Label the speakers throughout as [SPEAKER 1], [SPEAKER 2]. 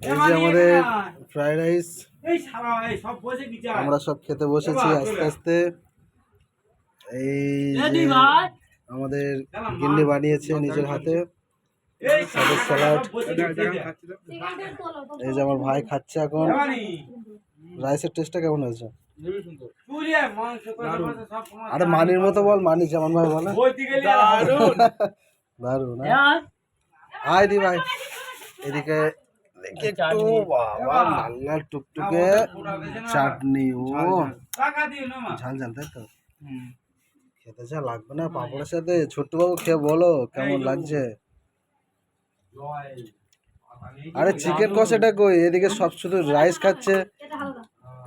[SPEAKER 1] এই যে আমাদের ফ্রাইড রাইস
[SPEAKER 2] এই সারা এই সব বসে কি
[SPEAKER 1] আমরা সব খেতে বসেছি আস্তে আস্তে। এই আমাদের গিন্নি বানিয়েছে নিজের হাতে।
[SPEAKER 2] এই
[SPEAKER 1] সাথে স্যালাড। এই যে আমার ভাই খাচ্ছে এখন। রাইসের টেস্টটা কেমন হয়েছে?
[SPEAKER 2] চুরিয়ে মাংস করে বসে সব সময়
[SPEAKER 1] আরে মানির মতো বল মানি যেমন ভাই বলে। দারুণ হ্যাঁ? আয় দি ভাই। এদিকে একটু বাবা লাল লাল টুকটুকে চাটনি ও।
[SPEAKER 2] টাকা দিও না মা।
[SPEAKER 1] ঝাল ঝাল তাই তো? খেতে যা লাগবে না পাপড়ের সাথে। ছোট্ট বাবু খেয়ে বলো কেমন লাগছে? আরে চিকেন কষাটা কই? এদিকে সব শুধু রাইস খাচ্ছে।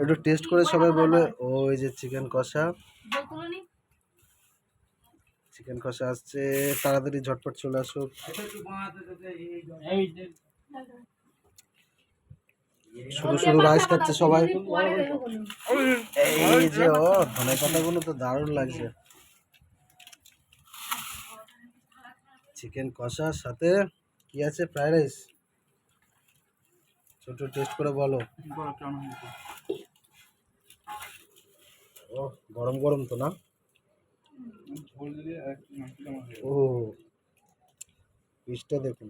[SPEAKER 1] একটু টেস্ট করে সবাই বলবে ওই যে চিকেন কষা। চিকেন কষা আসছে। তাড়াতাড়ি ঝটপট চলে আসুক
[SPEAKER 2] এটা একটু বানাতে দিতে এই যে
[SPEAKER 1] শুধু শুধু রাইস খাচ্ছে সবাই। এই যে ও ধনে পাতাগুলো তো দারুণ লাগছে। চিকেন কষার সাথে কি আছে? ফ্রাইড রাইস ছোট টেস্ট করে বলো। ও গরম গরম তো না? ও পিসটা দেখুন।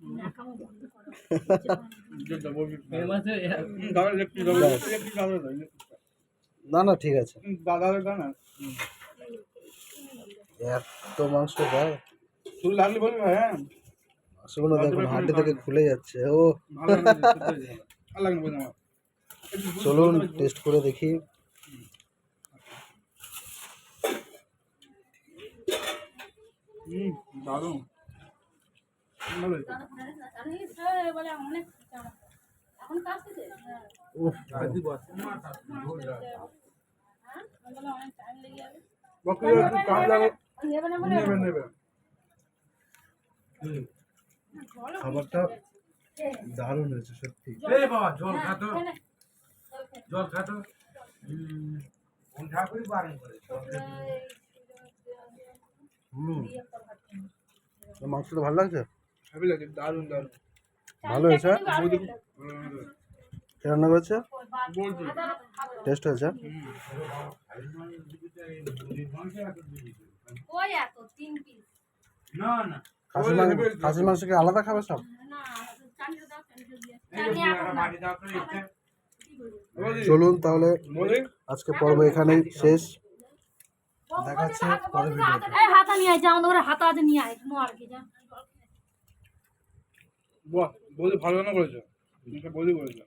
[SPEAKER 1] না না ঠিক আছে। এত মাংস মাংসগুলো দেখুন হাড্ডি থেকে খুলে যাচ্ছে ও। চলুন টেস্ট করে দেখি।
[SPEAKER 3] দারুণ ভালো হয়েছে।
[SPEAKER 1] উফ,
[SPEAKER 3] বকরি একটু কাম লাগে নেবে নেবে
[SPEAKER 1] খাবারটা দারুণ হয়েছে সত্যি।
[SPEAKER 2] জল খাতো জল খাতো ঠাকুরই বারণ করে
[SPEAKER 1] হুম। মাংসটা ভালো লাগছে?
[SPEAKER 3] হেভি লাগে দারুণ দারুণ।
[SPEAKER 1] ভালো হয়েছে? কে রান্না করেছে? টেস্ট হয়েছে?
[SPEAKER 4] ওই এত তিন পিস
[SPEAKER 2] না না
[SPEAKER 1] খাসির মাংস কি আলাদা খাবে সব? চলুন তাহলে আজকে পর্ব এখানেই শেষ। দেখাচ্ছে পরের ভিডিওতে।
[SPEAKER 4] হাতা নিয়ে আয় যা আমাদের হাতা আছে নিয়ে আয় মার কি যা।
[SPEAKER 3] বাহ বলি ভালো রান্না করেছ বলি করেছ